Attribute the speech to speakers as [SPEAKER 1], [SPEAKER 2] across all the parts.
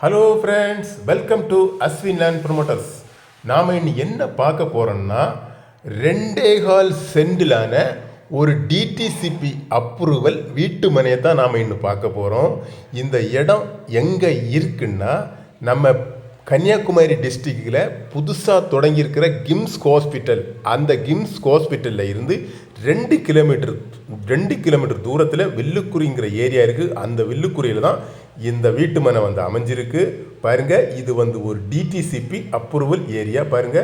[SPEAKER 1] Hello friends welcome to Ashwin land promoters நாம் இன்னைக்கு என்ன பார்க்க போகிறோம்னா ரெண்டே கால் சென்டிலான ஒரு டிடிசிபி அப்ரூவல் வீட்டு மனையை தான் நாம் இன்னும் பார்க்க போகிறோம் இந்த இடம் எங்கே இருக்குன்னா நம்ம கன்னியாகுமரி டிஸ்ட்ரிக்டில் புதுசாக தொடங்கியிருக்கிற கிம்ஸ் ஹாஸ்பிட்டல் அந்த கிம்ஸ் ஹாஸ்பிட்டலில் இருந்து ரெண்டு கிலோமீட்டர் ரெண்டு கிலோமீட்டர் தூரத்தில் வில்லுக்குறிங்கிற ஏரியா இருக்குது அந்த வில்லுக்குறியில் தான் இந்த வீட்டு மனை வந்து அமைஞ்சிருக்கு. பாருங்க இது வந்து ஒரு டிடிசிபி அப்ரூவல் ஏரியா பாருங்க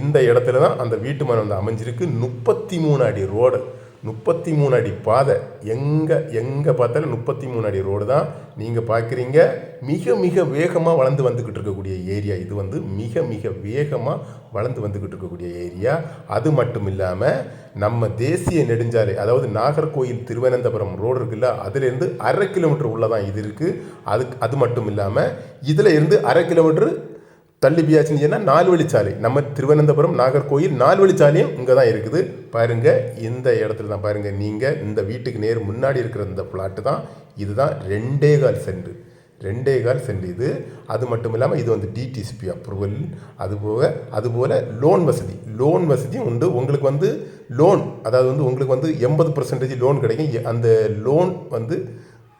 [SPEAKER 1] இந்த இடத்துல தான் அந்த வீட்டு மனை வந்து அமைஞ்சிருக்கு. முப்பத்தி மூணு அடி ரோடு முப்பத்தி மூணு அடி பாதை. எங்கே எங்கே பார்த்தாலும் முப்பத்தி மூணு அடி ரோடு தான் நீங்கள் பார்க்குறீங்க. மிக மிக வேகமாக வளர்ந்து வந்துக்கிட்டு இருக்கக்கூடிய ஏரியா. இது வந்து மிக மிக வேகமாக வளர்ந்து வந்துக்கிட்டு இருக்கக்கூடிய ஏரியா. அது மட்டும் இல்லாமல் நம்ம தேசிய நெடுஞ்சாலை அதாவது நாகர்கோயில் திருவனந்தபுரம் ரோடு இருக்குல்ல அதுலேருந்து அரை கிலோமீட்டர் உள்ளே தான் இது இருக்குது அதுக்கு அது மட்டும் இல்லாமல் இதில் இருந்து அரை கிலோமீட்டர் தள்ளி பியாச்சுன்னு சொன்னால் நாலு வழிச்சாலை நம்ம திருவனந்தபுரம் நாகர்கோயில் நாலு வழிச்சாலையும் இங்கே தான் இருக்குது. பாருங்க இந்த இடத்துல தான் பாருங்கள் நீங்கள் இந்த வீட்டுக்கு நேர் முன்னாடி இருக்கிற இந்த பிளாட்டு தான். இதுதான் ரெண்டே கால் சென்று ரெண்டே கால் சென்ட் இது. அது மட்டும் இல்லாமல் இது வந்து டிடிசிபி அப்ரூவல் அதுபோக அதுபோல் லோன் வசதி. லோன் வசதியும் உண்டு. உங்களுக்கு வந்து லோன் அதாவது வந்து உங்களுக்கு வந்து எண்பது பர்சன்டேஜ் லோன் கிடைக்கும். அந்த லோன் வந்து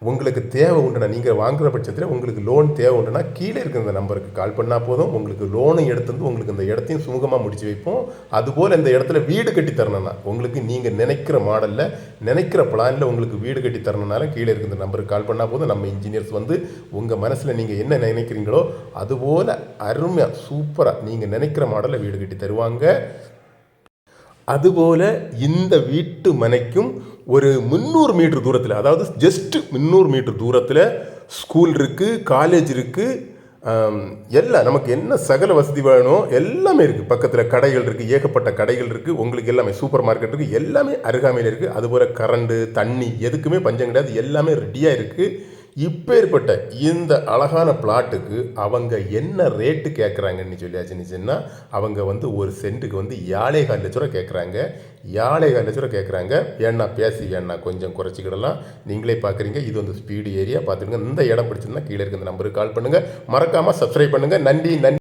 [SPEAKER 1] உங்களுக்கு தேவை உண்டுனா நீங்கள் வாங்குற பட்சத்தில் உங்களுக்கு லோன் தேவை உண்டுனா கீழே இருக்கிற இந்த நம்பருக்கு கால் பண்ணால் போதும். உங்களுக்கு லோனும் எடுத்து வந்து உங்களுக்கு இந்த இடத்தையும் சுமூகமாக முடிச்சு வைப்போம். அதுபோல் இந்த இடத்துல வீடு கட்டி தரணும்னா உங்களுக்கு நீங்கள் நினைக்கிற மாடலில் நினைக்கிற பிளானில் உங்களுக்கு வீடு கட்டி தரணுனால கீழே இருக்கிற இந்த நம்பருக்கு கால் பண்ணால் போதும். நம்ம இன்ஜினியர்ஸ் வந்து உங்கள் மனசில் நீங்கள் என்ன நினைக்கிறீங்களோ அதுபோல் அருமையாக சூப்பராக நீங்கள் நினைக்கிற மாடலில் வீடு கட்டி தருவாங்க. அதுபோல் இந்த வீட்டு மனைக்கும் ஒரு முந்நூறு மீட்டர் தூரத்தில் அதாவது ஜஸ்ட் முந்நூறு மீட்டர் தூரத்தில் ஸ்கூல் இருக்குது காலேஜ் இருக்குது எல்லாம் நமக்கு என்ன சகல வசதி வேணும் எல்லாமே இருக்குது பக்கத்தில் கடைகள் இருக்குது ஏகப்பட்ட கடைகள் இருக்குது உங்களுக்கு எல்லாமே சூப்பர் மார்க்கெட் இருக்குது எல்லாமே அருகாமையில் இருக்குது அதுபோல் கரண்டு தண்ணி எதுக்குமே பஞ்சம் கிடையாது எல்லாமே ரெடியாக இருக்குது இப்பேற்பட்ட இந்த அழகான பிளாட்டுக்கு அவங்க என்ன ரேட்டு கேட்குறாங்கன்னு சொல்லியாச்சுன்னு அவங்க வந்து ஒரு சென்ட்டுக்கு வந்து ஏழே கால் லட்ச ரூபா கேட்குறாங்க ஏழே கால் லட்ச ரூபா கேட்குறாங்க வேணா பேசி வேணா கொஞ்சம் குறைச்சிக்கிடலாம். நீங்களே பார்க்குறீங்க இது வந்து ஸ்பீடு ஏரியா பார்த்துருங்க இந்த இடம் பிடிச்சிருந்தா கீழே இருக்க இந்த நம்பருக்கு கால் பண்ணுங்கள் மறக்காமல் சப்ஸ்கிரைப் பண்ணுங்கள் நன்றி நன்றி.